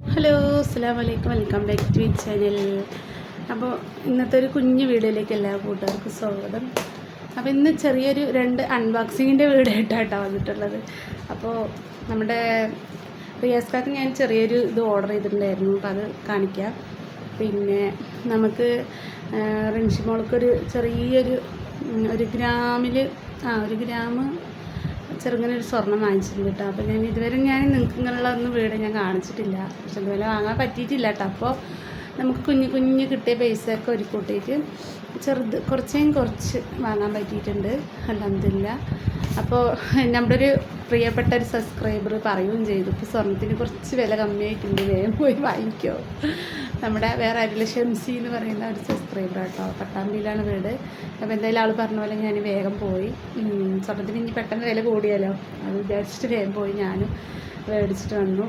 Hello അസ്സാം വലൈക്കും welcome back to channel അപ്പോൾ ഇന്നത്തെ ഒരു കുഞ്ഞു വീഡിയോയിലേക്ക് എല്ലാ കൂട്ടുകാർക്കും സ്വാഗതം. അപ്പോൾ ഇന്ന് ചെറിയൊരു രണ്ട് അൺബോക്സിങ്ങിന്റെ വീഡിയോ ആയിട്ടാണ് വന്നിട്ടുള്ളത്. അപ്പോൾ നമ്മുടെ റിയാസ്കാർക്ക് ഞാൻ ചെറിയൊരു ഇത് ഓർഡർ ചെയ്തിട്ടുണ്ടായിരുന്നു. അപ്പോൾ അത് കാണിക്കാം. പിന്നെ നമുക്ക് റിൻഷിമോൾക്കൊരു ചെറിയൊരു ഒരു ഗ്രാമിൽ ആ ഒരു ഗ്രാം ചെറുങ്ങനെ ഒരു സ്വർണം വാങ്ങിച്ചിട്ടുണ്ട് കേട്ടോ. അപ്പോൾ ഞാൻ ഇതുവരെ ഞാൻ നിങ്ങൾക്ക് ഇങ്ങനെയുള്ള ഒന്നും വീട് ഞാൻ കാണിച്ചിട്ടില്ല. പക്ഷെ ഇതുവരെ വാങ്ങാൻ പറ്റിയിട്ടില്ല കേട്ടോ. അപ്പോൾ നമുക്ക് കുഞ്ഞു കുഞ്ഞ് കിട്ടിയ പൈസ ഒക്കെ ഒരു കൂട്ടിയിട്ട് ചെറുത് കുറച്ചേം കുറച്ച് വാങ്ങാൻ പറ്റിയിട്ടുണ്ട്. അലഹമില്ല അപ്പോൾ നമ്മുടെ ഒരു പ്രിയപ്പെട്ട ഒരു സബ്സ്ക്രൈബർ പറയുകയും ചെയ്തു. ഇപ്പോൾ സ്വർണത്തിന് കുറച്ച് വില കമ്മിയായിട്ടുണ്ട്. വേഗം പോയി വാങ്ങിക്കോ. നമ്മുടെ വേറെ ആരില്ല ഷംസി എന്ന് പറയുന്ന ഒരു സബ്സ്ക്രൈബർ കേട്ടോ പട്ടാമ്പിയിലാണ് വീട്. അപ്പോൾ എന്തായാലും ആൾ പറഞ്ഞ പോലെ ഞാൻ വേഗം പോയി. സ്വർണത്തിന് ഇനി പെട്ടെന്ന് വില കൂടിയാലോ? അത് വിചാരിച്ചിട്ട് വേഗം പോയി. ഞാനും മേടിച്ചിട്ട് വന്നു.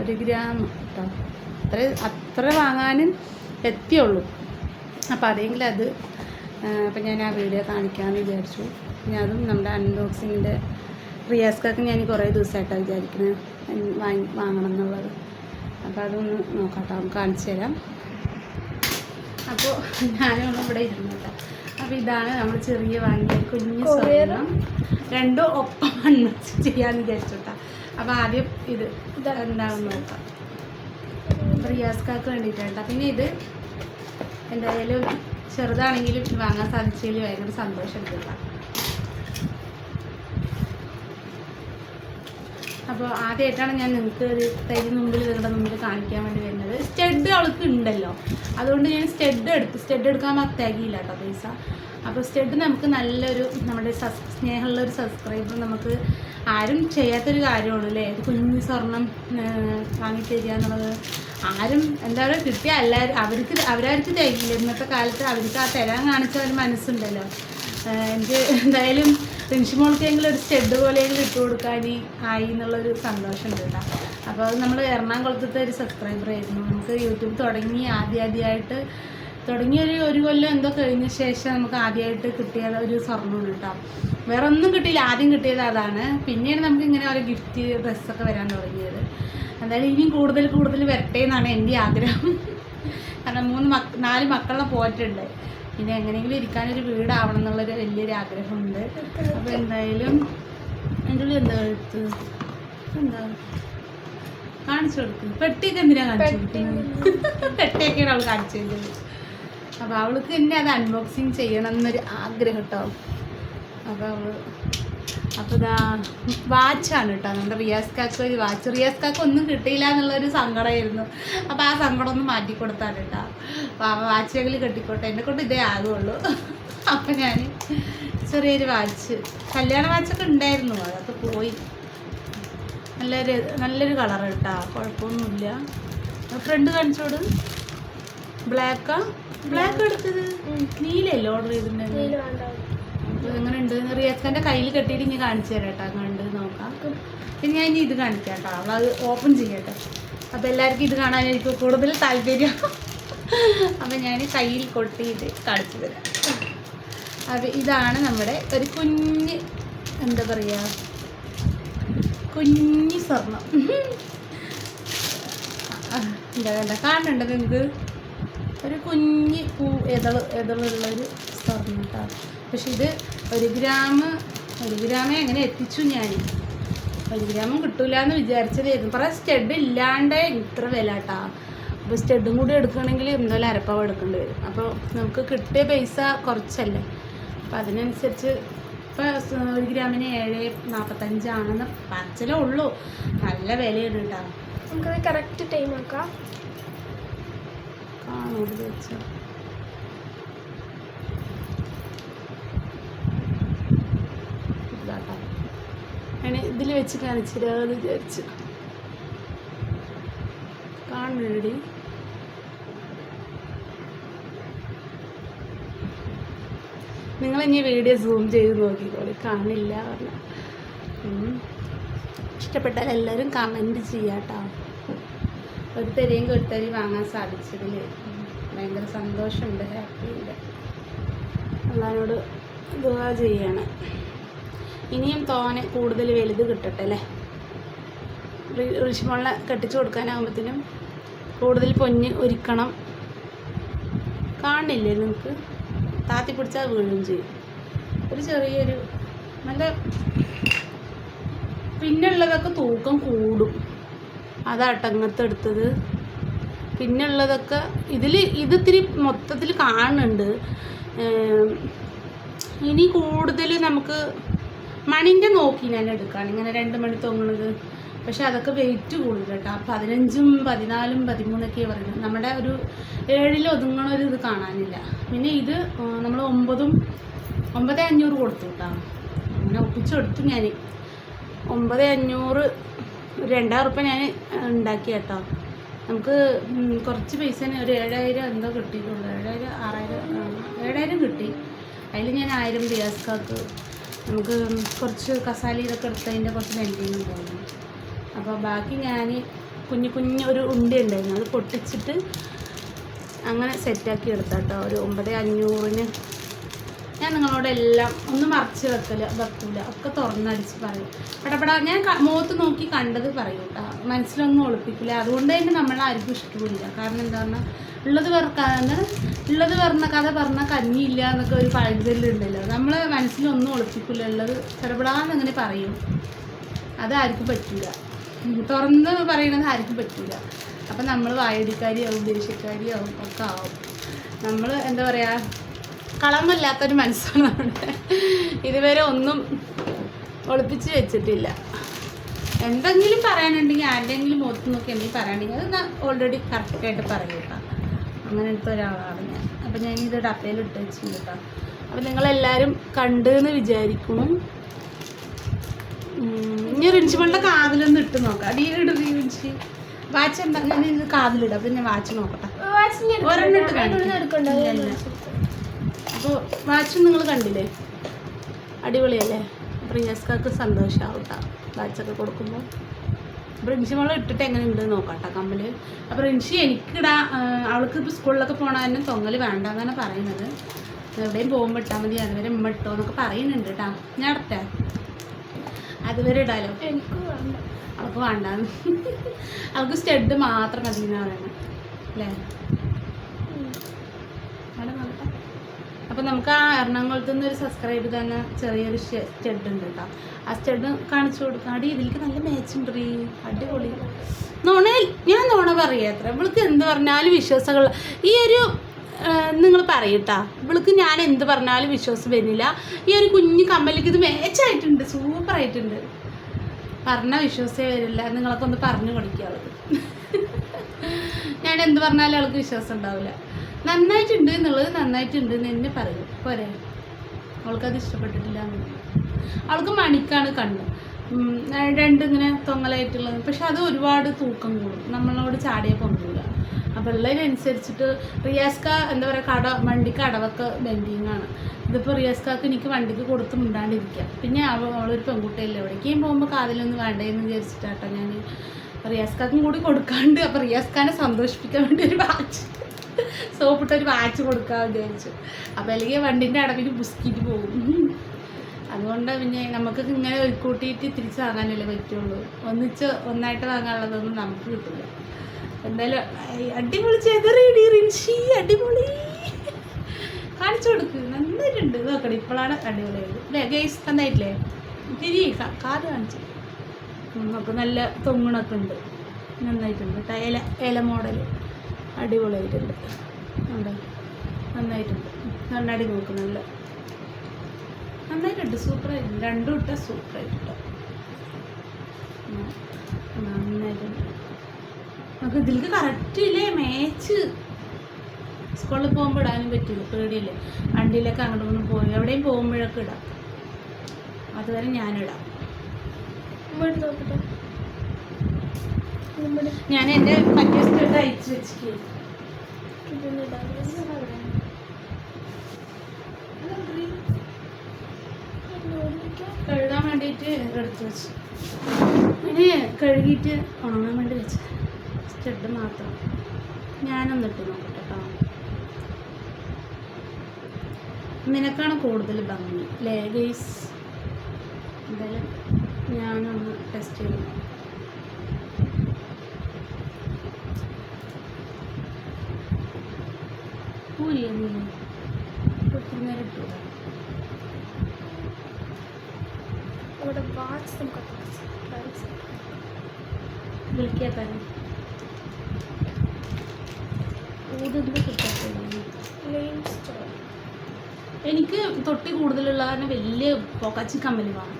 ഒരു ഗ്രാം കേട്ടോ അത്ര അത്ര വാങ്ങാനും എത്തിയുള്ളൂ. അപ്പോൾ അതെങ്കിലും അത് അപ്പം ഞാൻ ആ വീഡിയോ കാണിക്കാമെന്ന് വിചാരിച്ചു. പിന്നെ അതും നമ്മുടെ അൺബോക്സിങ്ങിന്റെ റിയാസ്ക്കൊക്കെ ഞാൻ കുറേ ദിവസമായിട്ടാണ് വിചാരിക്കുന്നത് വാങ്ങി വാങ്ങണം എന്നുള്ളത്. അപ്പോൾ അതൊന്ന് നോക്കാട്ടോ കാണിച്ചു തരാം. അപ്പോൾ ഞാനൊന്നും ഇവിടെ ഇരുന്നില്ല അപ്പോൾ ഇതാണ് നമ്മൾ ചെറിയ വാങ്ങിയ കുഞ്ഞു സ്വർണം രണ്ടും ഒപ്പം ചെയ്യാമെന്ന് വിചാരിച്ചോട്ടാ. അപ്പോൾ ആദ്യം ഇത് എന്താണെന്ന് നോക്കാം. റിയാസ്ക്കാക്ക് വേണ്ടിയിട്ടാണ് പിന്നെ ഇത് എന്തായാലും ചെറുതാണെങ്കിലും വാങ്ങാൻ സാധിച്ചതിൽ ഭയങ്കര സന്തോഷം എടുക്കുക അപ്പോൾ ആദ്യമായിട്ടാണ് ഞാൻ നിങ്ങൾക്ക് ഒരു തരി മുമ്പിൽ നിങ്ങളുടെ മുമ്പിൽ കാണിക്കാൻ വേണ്ടി വരുന്നത്. സ്റ്റെഡ് അവൾക്ക് ഉണ്ടല്ലോ. അതുകൊണ്ട് ഞാൻ സ്റ്റെഡ് എടുത്തു. സ്റ്റെഡ് എടുക്കാൻ തികയില്ല കേട്ടോ പൈസ. അപ്പോൾ സ്റ്റെഡ് നമുക്ക് നല്ലൊരു നമ്മുടെ സസ് സ്നേഹമുള്ള ഒരു സബ്സ്ക്രൈബർ നമുക്ക് ആരും ചെയ്യാത്തൊരു കാര്യമാണ് അല്ലേ? കുഞ്ഞു സ്വർണം വാങ്ങിത്തരിക എന്നുള്ളത്. ആരും എന്താ പറയുക കിട്ടിയ എല്ലാവരും അവർക്ക് അവരവർക്ക് തികയില്ല ഇന്നത്തെ കാലത്ത് അവർക്ക് ആ തരാൻ കാണിച്ച ഒരു മനസ്സുണ്ടല്ലോ. എനിക്ക് എന്തായാലും റിൻഷിമോൾക്കെങ്കിലും ഒരു സ്റ്റെഡ് പോലെയെങ്കിലും ഇട്ട് കൊടുക്കാൻ ആയി എന്നുള്ളൊരു സന്തോഷമുണ്ട് കേട്ടോ. അപ്പോൾ അത് നമ്മൾ എറണാകുളത്തെ ഒരു സബ്സ്ക്രൈബർ ആയിരുന്നു. നമുക്ക് യൂട്യൂബ് തുടങ്ങി ആദ്യ ആദ്യമായിട്ട് തുടങ്ങിയ ഒരു ഒരു കൊല്ലം എന്തോ കഴിഞ്ഞ ശേഷം നമുക്ക് ആദ്യമായിട്ട് കിട്ടിയ ഒരു സ്വർണമാണ് കേട്ടോ. വേറെ ഒന്നും കിട്ടിയില്ല. ആദ്യം കിട്ടിയത് അതാണ്. പിന്നീട് നമുക്ക് ഇങ്ങനെ ഓരോ ഗിഫ്റ്റ് ഡ്രസ്സൊക്കെ വരാൻ തുടങ്ങിയത്. എന്തായാലും ഇനിയും കൂടുതൽ കൂടുതൽ വരട്ടെ എന്നാണ് എന്റെ ആഗ്രഹം. കാരണം മൂന്ന് മക്ക നാല് മക്കളെ പോയിട്ടുണ്ട്. ഇനി എങ്ങനെയെങ്കിലും ഇരിക്കാനൊരു വീടാവണം എന്നുള്ളൊരു വലിയൊരു ആഗ്രഹമുണ്ട്. അപ്പോൾ എന്തായാലും എന്റെ ഉള്ളിൽ എന്താ എടുത്ത്? എന്താ? കാണിച്ചു കൊടുക്കും. പെട്ടിയൊക്കെ എന്തിനാ കാണിച്ചു കൊടുക്കുന്നത് പെട്ടിയൊക്കെയാണ് അവൾ കാണിച്ചു തരുന്നത്. അപ്പോൾ അവൾക്ക് തന്നെ അത് അൺബോക്സിങ് ചെയ്യണം എന്നൊരു ആഗ്രഹം കേട്ടോ അപ്പോൾ അവൾ അപ്പോൾ ഇതാ വാച്ചാണ് കേട്ടോ. നമ്മുടെ റിയാസ് കാക്ക് ഒരു വാച്ച്. റിയാസ് കാക്ക് ഒന്നും കിട്ടിയില്ല എന്നുള്ളൊരു സങ്കടമായിരുന്നു. അപ്പോൾ ആ സങ്കടം ഒന്ന് മാറ്റി കൊടുത്താണ് കേട്ടോ. അപ്പോൾ ആ വാച്ചുകൾ കെട്ടിക്കോട്ടെ. എന്നെ കൊണ്ട് ഇതേ ആകുള്ളൂ. അപ്പോൾ ഞാൻ ചെറിയൊരു വാച്ച്. കല്യാണ വാച്ചൊക്കെ ഉണ്ടായിരുന്നു. അതൊക്കെ പോയി. നല്ലൊരു നല്ലൊരു കളർ കേട്ടോ. കുഴപ്പമൊന്നുമില്ല. ഫ്രണ്ട് കാണിച്ചോട്. ബ്ലാക്കാ? ബ്ലാക്ക് എടുത്തത്. നീലല്ലേ ഓർഡർ ചെയ്തിട്ടുണ്ടായിരുന്നു അപ്പോൾ എങ്ങനെയുണ്ട്? റിയാസ്ഖാന്റെ കയ്യിൽ കെട്ടിയിട്ട് ഇനി കാണിച്ചു തരാം കേട്ടോ. അങ്ങനെ ഉണ്ട് നോക്കാം. പിന്നെ ഞാൻ ഇനി ഇത് കാണിക്കാം കേട്ടോ. അവളത് ഓപ്പൺ ചെയ്യട്ടെ. അപ്പോൾ എല്ലാവർക്കും ഇത് കാണാൻ എനിക്ക് കൂടുതൽ താല്പര്യം. അപ്പം ഞാൻ കയ്യിൽ കൊട്ടിയിട്ട് കാണിച്ചു തരാം. അപ്പോൾ ഇതാണ് നമ്മുടെ ഒരു കുഞ്ഞ് എന്താ പറയുക കുഞ്ഞ് സ്വർണം. എന്താ വേണ്ട കാണുന്നുണ്ട് നിങ്ങൾക്ക് ഒരു കുഞ്ഞ് പൂ എതൾ എതളുള്ള ഒരു സ്വർണം കേട്ടോ. പക്ഷെ ഇത് ഒരു ഗ്രാം ഒരു ഗ്രാമേ എങ്ങനെ എത്തിച്ചു ഞാൻ. ഒരു ഗ്രാമും കിട്ടൂല എന്ന് വിചാരിച്ചതായിരുന്നു. പറയാം സ്റ്റെഡ് ഇല്ലാണ്ടേ ഇത്ര വില കേട്ടാ അപ്പോൾ സ്റ്റെഡും കൂടി എടുക്കുകയാണെങ്കിൽ എന്തായാലും അരപ്പാവ് എടുക്കേണ്ടി വരും. അപ്പോൾ നമുക്ക് കിട്ടിയ പൈസ കുറച്ചല്ലേ? അപ്പോൾ അതിനനുസരിച്ച് ഇപ്പോൾ ഒരു ഗ്രാമിന് ഏഴ് നാൽപ്പത്തഞ്ചാണെന്ന് പച്ചലേ ഉള്ളൂ. നല്ല വിലയാണ് കേട്ടോ നമുക്കത് കറക്റ്റ് ടൈം ആക്കാം. കാണൂടി വെച്ച. ഞാൻ ഇതിൽ വെച്ച് കാണിച്ചിരാന്ന് വിചാരിച്ചു. കാണുന്നുണ്ടി നിങ്ങൾ ഇനി വീഡിയോ സൂം ചെയ്ത് നോക്കിക്കോളി. കാണില്ല പറഞ്ഞ. ഇഷ്ടപ്പെട്ടാൽ എല്ലാവരും കമന്റ് ചെയ്യാട്ടോ. ഒരു തരിയും ഒരു തരി വാങ്ങാൻ സാധിച്ചതിൽ ഭയങ്കര സന്തോഷമുണ്ട് ഹാപ്പിയുണ്ട്. എല്ലാവരോട് ദുവാ ചെയ്യാണ്. ഇനിയും തോനെ കൂടുതൽ വലുത് കിട്ടട്ടെ അല്ലേ? ഋഷിമോളെ കെട്ടിച്ചു കൊടുക്കാനാകുമ്പോഴത്തേനും കൂടുതൽ പൊന്ന് ഒരുക്കണം. കാണില്ലേ നിങ്ങൾക്ക് താത്തി പിടിച്ചാൽ വീഴും ചെയ്യും. ഒരു ചെറിയൊരു നല്ല പിന്നുള്ളതൊക്കെ തൂക്കം കൂടും. അതാട്ടോ ഇങ്ങനത്തെ എടുത്തത്. പിന്നുള്ളതൊക്കെ ഇതിൽ ഇതിത്തിരി മൊത്തത്തിൽ കാണുന്നുണ്ട്. ഇനി കൂടുതൽ നമുക്ക് മണിന്റെ നോക്കി ഞാൻ എടുക്കുകയാണ് ഇങ്ങനെ രണ്ട് മണി തൊങ്ങണത്. പക്ഷെ അതൊക്കെ വെയിറ്റ് കൂടുതൽ കേട്ടോ. പതിനഞ്ചും പതിനാലും പതിമൂന്നൊക്കെ പറയുന്നത്. നമ്മുടെ ഒരു ഏഴിൽ ഒതുങ്ങണ ഒരു ഇത് കാണാനില്ല. പിന്നെ ഇത് നമ്മൾ ഒമ്പതും ഒമ്പത് അഞ്ഞൂറ് കൊടുത്തു കേട്ടോ. അങ്ങനെ ഒപ്പിച്ചു കൊടുത്തു ഞാൻ ഒമ്പത് അഞ്ഞൂറ് രണ്ടായിരം ഉറുപ്പ്യ ഞാൻ ഉണ്ടാക്കി കേട്ടോ. നമുക്ക് കുറച്ച് പൈസ ഒരു ഏഴായിരം എന്തോ കിട്ടിയിട്ടുള്ളൂ. ഏഴായിരം ആറായിരം ഏഴായിരം കിട്ടി. അതിൽ ഞാൻ ആയിരം റിയാസ്കാക്ക് നമുക്ക് കുറച്ച് കസാല എടുത്തതിന്റെ കുറച്ച് പെൻഡിങ് ഉണ്ടായിരുന്നു. അപ്പോൾ ബാക്കി ഞാൻ കുഞ്ഞു കുഞ്ഞു ഒരു ഉണ്ടി ഉണ്ടായിരുന്നു. അത് പൊട്ടിച്ചിട്ട് അങ്ങനെ സെറ്റാക്കി എടുത്താട്ടോ. ഒരു ഒമ്പത് അഞ്ഞൂറിന് ഞാൻ നിങ്ങളോട് എല്ലാം ഒന്ന് മറച്ച് വെക്കൽ വെക്കൂല. ഒക്കെ തുറന്നടിച്ച് പറയും. പടപടാ ഞാൻ മുഖത്ത് നോക്കി കണ്ടത് പറയും കേട്ടോ മനസ്സിലൊന്നും ഒളിപ്പിക്കില്ല അതുകൊണ്ട് തന്നെ നമ്മൾ ആർക്കും ഇഷ്ടമില്ല കാരണം എന്താ പറഞ്ഞാൽ ഉള്ളത് പറഞ്ഞ ഉള്ളത് പറഞ്ഞ കഥ പറഞ്ഞ കഞ്ഞിയില്ല എന്നൊക്കെ ഒരു പഴഞ്ചൊല്ലുണ്ടല്ലോ നമ്മൾ മനസ്സിലൊന്നും ഒളിപ്പിക്കില്ല ഉള്ളത് പടപടാന്ന് അങ്ങനെ പറയും. അതാർക്കും പറ്റില്ല തുറന്ന് പറയണത് ആർക്കും പറ്റില്ല അപ്പം നമ്മൾ വായടിക്കാരിയാവും ദേഷ്യക്കാരിയാവും ഒക്കെ ആവും. നമ്മൾ എന്താ പറയുക കളമില്ലാത്തൊരു മനസ്സാണ് നമ്മുടെ ഇതുവരെ ഒന്നും ഒളിപ്പിച്ച് വെച്ചിട്ടില്ല. എന്തെങ്കിലും പറയാനുണ്ടെങ്കിൽ ആരുടെയെങ്കിലും മുഖത്ത് നോക്കി എന്തെങ്കിലും പറയാനുണ്ടെങ്കിൽ അത് ഞാൻ ഓൾറെഡി കറക്റ്റായിട്ട് പറയും കേട്ടോ. അങ്ങനത്തെ ഒരാളാണ് ഞാൻ. അപ്പം ഞാൻ ഇത് ഡപ്പയിൽ ഇട്ട് വെച്ചിട്ടുണ്ട് കേട്ടോ. അപ്പം നിങ്ങളെല്ലാവരും കണ്ടു എന്ന് വിചാരിക്കുന്നു. ഞാൻ ഇനി റിൻസിമളുടെ കാതിലൊന്ന് ഇട്ട് നോക്കാം. അടിയിലിട് റിൻസി വാച്ച് എന്താ? ഞാൻ ഇത് കാതിലിടാം. അപ്പം ഞാൻ വാച്ച് നോക്കട്ടെ. ഒരെണ്ണം ഇട്ട്. അപ്പോൾ വാച്ച് നിങ്ങൾ കണ്ടില്ലേ? അടിപൊളിയല്ലേ? പ്രിയസ്കാർക്ക് സന്തോഷമാവും കേട്ടോ വാച്ചൊക്കെ കൊടുക്കുമ്പോൾ അപ്പോൾ റിൻഷി മോളെ ഇട്ടിട്ട് എങ്ങനെ ഉണ്ട് നോക്കാട്ടോ കമ്മൽ അപ്പോൾ റിൻഷി എനിക്കിടാ അവൾക്ക് ഇപ്പോൾ സ്കൂളിലൊക്കെ പോകണ തന്നെ തൊങ്ങൽ വേണ്ട എന്നാണ് പറയുന്നത്. എവിടെയും പോകുമ്പോൾ ഇട്ടാൽ മതി അതുവരെ ഉമ്മ ഇട്ടോ എന്നൊക്കെ പറയുന്നുണ്ട് കേട്ടോ ഞാൻ ഇടട്ടെ? അതുവരെ ഇടാലോ? എനിക്ക് വേണ്ട. അവൾക്ക് വേണ്ടാന്ന്. അവൾക്ക് സ്റ്റഡ് മാത്രം മതി എന്നാണ് പറയുന്നത് അല്ലേ ഉം. അവിടെ നോക്കട്ടെ അപ്പോൾ നമുക്ക് ആ എറണാകുളത്ത് നിന്ന് ഒരു സബ്സ്ക്രൈബ് തന്നെ ചെറിയൊരു സ്റ്റെഡ് ഉണ്ട് കേട്ടോ. ആ സ്റ്റെഡ് കാണിച്ചു കൊടുക്കാം. അടി ഇതിലേക്ക് നല്ല മാച്ചുണ്ട് റീ അടിപൊളി. നോണ ഞാൻ നോണ പറയാത്ര ഇവൾക്ക് എന്ത് പറഞ്ഞാലും വിശ്വാസങ്ങൾ ഈ ഒരു നിങ്ങൾ പറയട്ടാ ഇവൾക്ക് ഞാൻ എന്ത് പറഞ്ഞാലും വിശ്വാസം വരുന്നില്ല. ഈ ഒരു കുഞ്ഞു കമ്മലിക്ക് ഇത് മേച്ചായിട്ടുണ്ട് സൂപ്പറായിട്ടുണ്ട് പറഞ്ഞാൽ വിശ്വാസമേ വരില്ല. നിങ്ങളൊക്കെ ഒന്ന് പറഞ്ഞു കൊടുക്കുക അവൾക്ക് ഞാൻ എന്ത് പറഞ്ഞാലും അവൾക്ക് വിശ്വാസം ഉണ്ടാവില്ല. നന്നായിട്ടുണ്ട് എന്നുള്ളത് നന്നായിട്ടുണ്ട് എന്ന് തന്നെ പറയും. പോരെ. അവൾക്കത് ഇഷ്ടപ്പെട്ടിട്ടില്ല. അവൾക്ക് മണിക്കാണ് കണ്ണ്. രണ്ടിങ്ങനെ തൊങ്ങലായിട്ടുള്ളത്. പക്ഷെ അത് ഒരുപാട് തൂക്കം കൂടും. നമ്മളോട് ചാടിയ പൊങ്ങൂല. അപ്പോൾ ഉള്ളതിനനുസരിച്ചിട്ട് റിയാസ്ക എന്താ പറയുക കട വണ്ടിക്ക് അടവൊക്കെ ബെൻഡിങ് ആണ് ഇതിപ്പോൾ റിയാസ്കാക്ക് എനിക്ക് വണ്ടിക്ക് കൊടുത്ത് മിണ്ടാണ്ടിരിക്കാം. പിന്നെ അവൾ അവളൊരു പെൺകുട്ടിയല്ലേ. എവിടേക്കും പോകുമ്പോൾ കാതിലൊന്നും വേണ്ടേന്ന് വിചാരിച്ചിട്ടാട്ടോ ഞാൻ റിയാസ്കാക്കും കൂടി കൊടുക്കാണ്ട്. അപ്പോൾ റിയാസ്ഖാനെ സന്തോഷിപ്പിക്കാൻ വേണ്ടി ഒരു വാച്ച് സോപ്പിട്ട് ഒരു വാച്ച് കൊടുക്കാൻ വിചാരിച്ചു. അപ്പോൾ അല്ലെങ്കിൽ വണ്ടിന്റെ അടവിന് ബുസ്കിറ്റ് പോകും. അതുകൊണ്ട് പിന്നെ നമുക്ക് ഇങ്ങനെ ഒരു കൂട്ടിയിട്ട് തിരിച്ച് വാങ്ങാനല്ലേ പറ്റുള്ളൂ. ഒന്നിച്ച് ഒന്നായിട്ട് വാങ്ങാനുള്ളതൊന്നും നമുക്ക് കിട്ടില്ല. എന്തായാലും അടിപൊളി ചെതറിയിടി റിൻഷി അടിപൊളി. കാണിച്ചു കൊടുക്ക്. നന്നായിട്ടുണ്ട്. നോക്കണം ഇപ്പോഴാണ് അടിപൊളിയായത്. അല്ലേ ഗൈസ് നന്നായിട്ടില്ലേ? തിരി കാത് കാണിച്ചു. നമുക്ക് നല്ല തൊങ്ങണൊക്കെ ഉണ്ട്. നന്നായിട്ടുണ്ട്. ട്ടോ. ഇല ഇല മോഡൽ അടിപൊളിയായിട്ടുണ്ട്. അവിടെ നന്നായിട്ടുണ്ട്. കണ്ണാടി നോക്ക് നല്ല. നന്നായിട്ടുണ്ട്. സൂപ്പറായിട്ടുണ്ട്. രണ്ടും ഇട്ട സൂപ്പറായിട്ടുണ്ട്. നന്നായിട്ടുണ്ട്. നമുക്ക് ഇതിലേക്ക് കറക്റ്റ് ഇല്ലേ? മേച്ച് സ്കൂളിൽ പോകുമ്പോൾ ഇടാനും പറ്റില്ല. പേടിയില്ലേ? വണ്ടിയിലൊക്കെ അങ്ങോട്ട് ഒന്ന് പോയി. എവിടെയും പോകുമ്പോഴൊക്കെ ഇടാം. അതുവരെ ഞാനിടാം. ഇവിടെ നോക്കട്ടെ. ഞാൻ എന്റെ മറ്റേ സ്റ്റഡ് അയച്ചു വെച്ചിട്ട് കഴുകാൻ വേണ്ടിയിട്ട് എടുത്തു വെച്ചു. ഇനി കഴുകിയിട്ട് ഉണങ്ങാൻ വേണ്ടി വെച്ചു. സ്റ്റഡ് മാത്രം. ഞാനൊന്നിട്ട് നോക്കട്ടെ കേട്ടോ നിനക്കാണ് കൂടുതൽ ഭംഗി ലേഗേസ് എന്തായാലും ഞാനൊന്ന് ടെസ്റ്റ് ചെയ്തു ഊരിയ നീ ഒത്തിരി നേരം ഇട്ടു. അവിടെ വാച്ച് നമുക്ക് വിളിക്കാൻ കിട്ടാത്തതാണ് ലെയിൻ എനിക്ക് തൊട്ടി കൂടുതലുള്ള കാരണം വലിയ പൊക്കച്ചി കമ്മൽ വേണം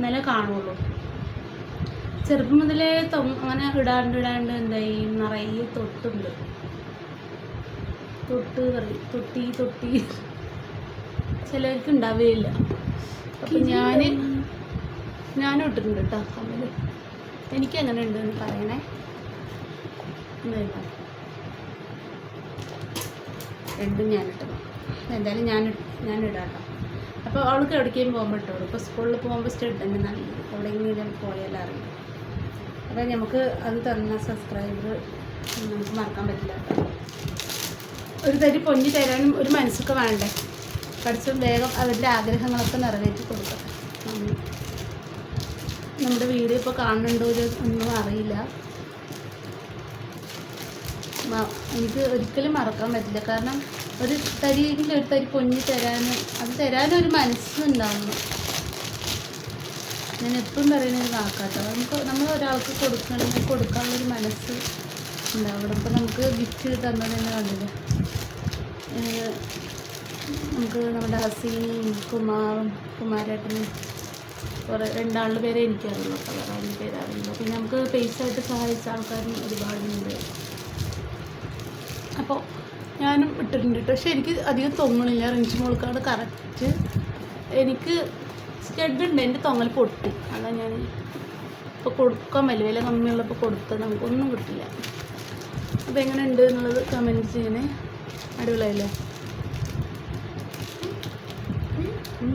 നല്ല കാണുള്ളൂ. ചെറുപ്പം മുതലേ തൊ- അങ്ങനെ ഇടാണ്ട് ഇടാണ്ട് എന്തായി? നിറയെ തൊട്ടുണ്ട്. തൊട്ട് പറയും. തൊട്ടി തൊട്ടി. ചിലർക്ക് ഉണ്ടാവുകയില്ല അപ്പം ഞാൻ ഞാനും ഇട്ടിട്ടുണ്ട് കേട്ടോ കമ്മൽ എനിക്ക് അങ്ങനെ ഉണ്ടെന്ന് പറയണേ രണ്ടും ഞാൻ ഇട്ടത് എന്തായാലും ഞാൻ ഞാൻ ഇടാം കേട്ടോ അപ്പോൾ അവൾക്ക് എവിടേക്കും പോകുമ്പോൾ ഇട്ടോളൂ ഇപ്പോൾ സ്കൂളിൽ പോകുമ്പോൾ സ്റ്റഡ് തന്നെ നല്ലത്. എവിടെയെങ്കിലും പോയാലും അറിയാം. അപ്പോൾ നമുക്ക് അത് തന്ന സബ്സ്ക്രൈബർ നമുക്ക് മറക്കാൻ പറ്റില്ല കേട്ടോ. ഒരു തരി പൊന്നി തരാനും ഒരു മനസ്സൊക്കെ വേണ്ടേ? പഠിച്ചും വേഗം അവരുടെ ആഗ്രഹങ്ങളൊക്കെ നിറവേറ്റി കൊടുക്കട്ടെ. നമ്മുടെ വീഡിയോ ഇപ്പോൾ കാണുന്നുണ്ടോ ഒന്നും അറിയില്ല. എനിക്ക് ഒരിക്കലും മറക്കാൻ പറ്റില്ല. കാരണം ഒരു തരിയെങ്കിൽ ഒരു തരി പൊന്നി തരാനും അത് തരാനും ഒരു മനസ്സുണ്ടാവുന്നു. ഞാൻ എപ്പോഴും പറയുന്ന ഒരു വാക്കാട്ടോ. നമുക്ക് നമ്മൾ ഒരാൾക്ക് കൊടുക്കണമെങ്കിൽ കൊടുക്കാനുള്ളൊരു മനസ്സ് ഉണ്ടാവണം. അപ്പോൾ നമുക്ക് ഗിഫ്റ്റ് തന്നത് തന്നെ കണ്ടില്ലേ? നമുക്ക് നമ്മുടെ ഹസീനയും കുമാറും കുമാരേട്ടനും കുറേ രണ്ടാളുടെ പേരെ എനിക്കറിയുള്ളൂ അപ്പോൾ വേറെ ആളുടെ പേര് പിന്നെ നമുക്ക് പൈസ ആയിട്ട് സഹായിച്ച ആൾക്കാരും ഒരുപാടുണ്ട്. അപ്പോൾ ഞാനും ഇട്ടിട്ടുണ്ട് കേട്ടോ പക്ഷെ എനിക്ക് അധികം തൊങ്ങണില്ല. റിഞ്ച് മോൾക്കാട് കറക്റ്റ് എനിക്ക് സ്റ്റഡ് ഉണ്ട് എന്റെ തൊങ്ങൽ പൊട്ടി. അല്ല ഞാൻ ഇപ്പോൾ കൊടുക്കാൻ വലിയ വില കമ്മിയുള്ളപ്പോൾ കൊടുത്തത് നമുക്കൊന്നും കിട്ടില്ല. അപ്പോൾ എങ്ങനെയുണ്ട് എന്നുള്ളത് കമന്റ് ചെയ്യണേ. അടിപൊളിയായില്ലേ? ഉം.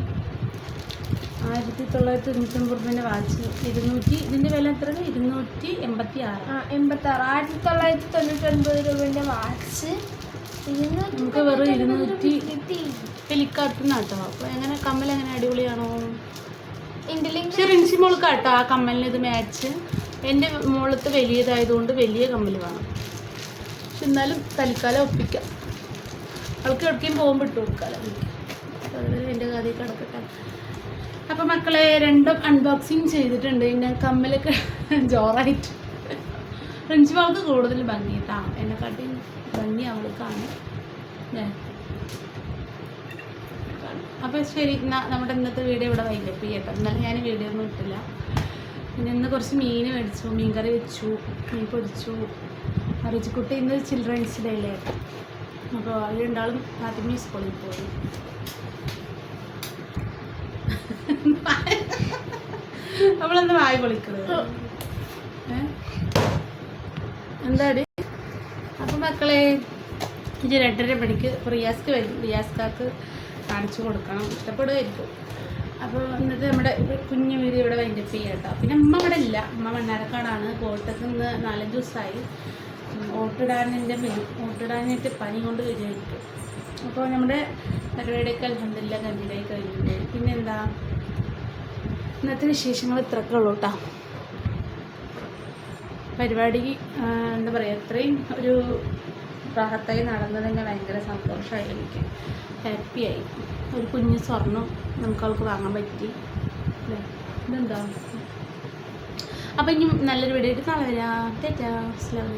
ആയിരത്തി തൊള്ളായിരത്തി തൊണ്ണൂറ്റൊമ്പത് രൂപേന്റെ വാച്ച്. ഇരുന്നൂറ്റി ഇതിന്റെ വില എത്ര ഇരുന്നൂറ്റി എൺപത്തി ആറ് ആ എൺപത്താറ് ആയിരത്തി തൊള്ളായിരത്തി തൊണ്ണൂറ്റൊൻപത് രൂപേന്റെ വാച്ച്. നമുക്ക് വെറും ഇരുന്നൂറ്റി ഫ്ലിപ്കാർട്ടിൽ നിന്ന് കേട്ടോ. അപ്പോൾ എങ്ങനെ? കമ്മൽ എങ്ങനെ അടിപൊളിയാണോ? പക്ഷെ റിൻസി മോൾക്ക് കേട്ടോ ആ കമ്മലിന് ഇത് മാച്ച് എന്റെ മോളത്ത് വലിയതായതുകൊണ്ട് വലിയ കമ്മൽ വേണം. പക്ഷെ എന്നാലും തൽക്കാലം ഒപ്പിക്കാം. അവൾക്ക് എവിടേക്കും പോകുമ്പോൾ ഇട്ട് കൊടുക്കാമല്ലോ എന്റെ കഥയിൽ കിടക്കട്ടെ. അപ്പോൾ മക്കളെ രണ്ടും അൺബോക്സിങ് ചെയ്തിട്ടുണ്ട്. പിന്നെ കമ്മലൊക്കെ ജോറായിട്ട്. ഫ്രഞ്ച് വാൾക്ക് കൂടുതൽ ഭംഗി കേട്ടോ എന്നെക്കാട്ടി ഭംഗി അവൾക്കാണ്. അപ്പോൾ ശരി എന്നാൽ നമ്മുടെ ഇന്നത്തെ വീഡിയോ ഇവിടെ വൈകിട്ട് ചെയ്യട്ടെ എന്നാലും ഞാൻ വീഡിയോ ഒന്നും ഇട്ടില്ല. പിന്നെ ഇന്ന് കുറച്ച് മീൻ മേടിച്ചു. മീൻ കറി വെച്ചു. മീൻ പൊരിച്ചു. അറിയിച്ചുകുട്ടി ഇന്ന് ചിൽഡ്രൻസ് ഡേ അല്ലേ അപ്പോൾ രണ്ടാളും ഫാത്തിമി സ്കൂളിൽ പോയി. നമ്മളെന്താ വായി പൊളിക്കുന്നത് എന്താടി? അപ്പം മക്കളെ ഇത് രണ്ടര മണിക്ക് റിയാസ്ക്ക് വരും. റിയാസ്കാക്ക് കാണിച്ചു കൊടുക്കണം. ഇഷ്ടപ്പെടുമായിരിക്കും. അപ്പോൾ ഇന്നത്തെ നമ്മുടെ കുഞ്ഞു വീട് ഇവിടെ വൈൻഡപ്പ് ചെയ്യാം കേട്ടോ. പിന്നെ അമ്മ ഇവിടെ ഇല്ല. അമ്മ മണ്ണാരക്കാടാണ് കോട്ടത്ത് നിന്ന് നാലഞ്ച് ദിവസമായി. ഓട്ടിടാനിന്റെ ഓട്ടിടാനായിട്ട് പനി കൊണ്ട് വിജയിക്കും. അപ്പോൾ നമ്മുടെ പരിപാടിയൊക്കെ അലഹമില്ല കണ്ടിലായി കഴിഞ്ഞിട്ടുണ്ട് പിന്നെന്താ? ഇന്നത്തെ വിശേഷങ്ങൾ ഇത്രയൊക്കെ ഉള്ളൂ കേട്ടോ പരിപാടി എന്താ പറയുക ഇത്രയും ഒരു പ്രാഹത്തായി നടന്നത് തന്നെ ഭയങ്കര സന്തോഷമായി എനിക്ക്. ഹാപ്പിയായി ഒരു കുഞ്ഞ് സ്വർണം നമുക്ക് അവൾക്ക് വാങ്ങാൻ പറ്റി. അല്ലേ? ഇതെന്താ? അപ്പം ഇനി നല്ലൊരു വീഡിയോ ആയിട്ട് നാളെ വരാം.